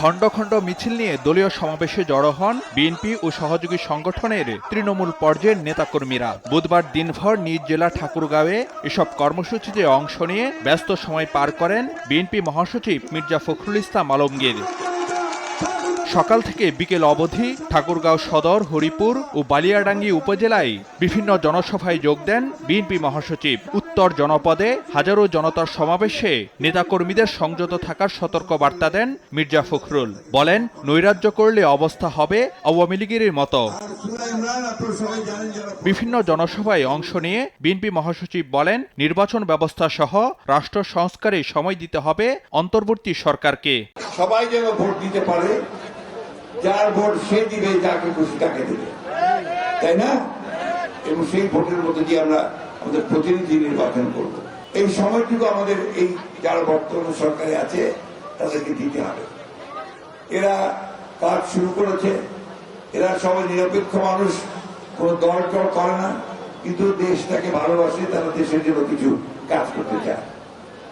খণ্ড খণ্ড মিছিল নিয়ে দলীয় সমাবেশে জড়ো হন বিএনপি ও সহযোগী সংগঠনের তৃণমূল পর্যায়ের নেতাকর্মীরা। বুধবার দিনভর নিজ জেলা ঠাকুরগাঁওয়ে এসব কর্মসূচিতে অংশ নিয়ে ব্যস্ত সময় পার করেন বিএনপি মহাসচিব মির্জা ফখরুল ইসলাম আলমগীর। সকাল থেকে বিকেল অবধি ঠাকুরগাঁও সদর, হরিপুর ও বালিয়াডাঙ্গি উপজেলায় বিভিন্ন জনসভায় যোগ দেন বিএনপি মহাসচিব। উত্তর জনপদে হাজারো জনতার সমাবেশে নেতাকর্মীদের সংযত থাকার সতর্ক বার্তা দেন মির্জা ফখরুল। বলেন, নৈরাজ্য করলে অবস্থা হবে আওয়ামী লীগের মতো। বিভিন্ন জনসভায় অংশ নিয়ে বিএনপি মহাসচিব বলেন, নির্বাচন ব্যবস্থা সহ রাষ্ট্র সংস্কারে সময় দিতে হবে অন্তর্বর্তী সরকারকে। সবাই যেন ভোট দিতে পারে যার ভোট সে দিবে, যাকে খুশি তাকে দিবে। তাই না? এবং সেই ভোটের মধ্যে দিয়ে আমরা আমাদের প্রতিনিধি নির্বাচন করব। এই সময়টুকু আমাদের এই যারা বর্তমান সরকারে আছে, তাদেরকে দিতে হবে। এরা কাজ শুরু করেছে। এরা সবাই নিরপেক্ষ মানুষ, কোন দল টল করে না। কিন্তু দেশটাকে ভালোবাসে, তারা দেশের জন্য কিছু কাজ করতে চায়।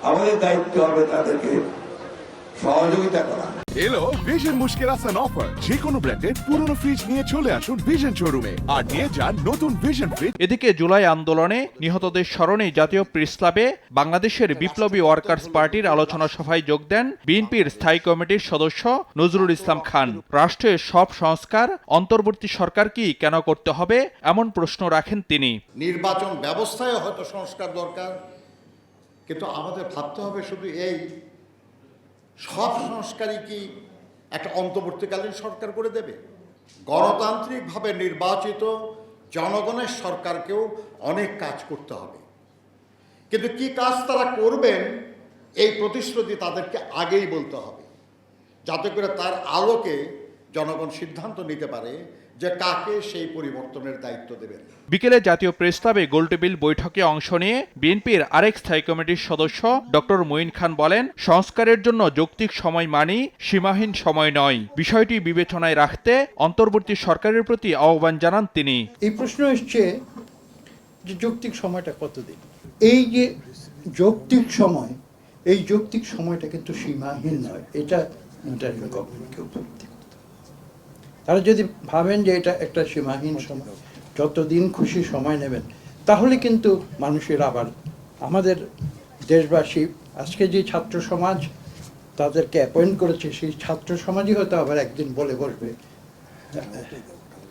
আমাদের দায়িত্ব হবে তাদেরকে সহযোগিতা করা। এলো ভিশন মুশকিল আসান অফার যে কোনো ব্র্যান্ডের পুরনো ফ্রিজ নিয়ে চলে আসুন ভিশন শোরুমে আর নিয়ে যান নতুন ভিশন ফ্রিজ এদিকে জুলাই আন্দোলনে নিহতদের স্মরণে জাতীয় প্রেস ক্লাবে বাংলাদেশের বিপ্লবী ওয়ার্কার্স পার্টির আলোচনা সভায় যোগ দেন বিএনপির স্থায়ী কমিটির সদস্য নজরুল ইসলাম খান। রাষ্ট্রের সব সংস্কার অন্তর্বর্তী সরকার কি কেন করতে হবে এমন প্রশ্ন রাখেন তিনি। নির্বাচন ব্যবস্থায় হয়তো সংস্কার দরকার কিন্তু আমাদের ভাবতে হবে শুধু এই সব সংস্কারই কি একটা অন্তর্বর্তীকালীন সরকার করে দেবে? গণতান্ত্রিকভাবে নির্বাচিত জনগণের সরকারকেও অনেক কাজ করতে হবে। কিন্তু কি কাজ তারা করবেন, এই প্রতিশ্রুতি তাদেরকে আগেই বলতে হবে। যাতে করে তার আলোকে জনগণ সিদ্ধান্ত নিতে পারে যে কাকে সেই পরিবর্তনের দায়িত্ব দেবেন। বিকেলে জাতীয় প্রেস ক্লাবে গোলটেবিল বৈঠকে অংশ নিয়ে বিএনপির আরেক স্থায়ী কমিটির সদস্য ডক্টর মঈন খান বলেন সংস্কারের জন্য যৌক্তিক সময় মানি সীমাহীন সময় নয়। বিষয়টি বিবেচনায় রাখতে অন্তর্বর্তী সরকারের প্রতি আহ্বান জানান তিনি। এই প্রশ্ন এসছে যে যৌক্তিক সময়টা কতদিন? এই যে যৌক্তিক সময় এই যৌক্তিক সময়টা কিন্তু সীমাহীন নয়। এটা ইন্টারভিউ গভর্নমেন্টকে উপলব্ধি। তারা যদি ভাবেন যে এটা একটা সীমাহীন সময় যতদিন খুশি সময় নেবেন তাহলে কিন্তু মানুষের আবার আমাদের দেশবাসী আজকে যে ছাত্র সমাজ তাদেরকে অ্যাপয়েন্ট করেছে সেই ছাত্র সমাজই হয়তো আবার একদিন বলে বসবে।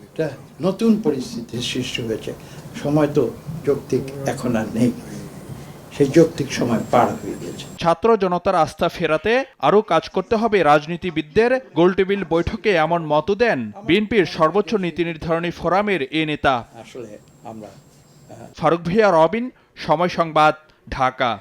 একটা নতুন পরিস্থিতির সৃষ্টি হয়েছে। সময় তো যৌক্তিক এখন আর নেই। সেই যৌক্তিক সময় পার হয়ে গেছে ছাত্র জনতার আস্থা ফেরাতে আরও কাজ করতে হবে রাজনীতিবিদদের। গোলটেবিল বৈঠকে এমন মত দেন বিএনপির সর্বোচ্চ নীতি নির্ধারণী ফোরামের এ নেতা। আসলে আমরা ফারুক ভিয়া রবিন সময় সংবাদ ঢাকা।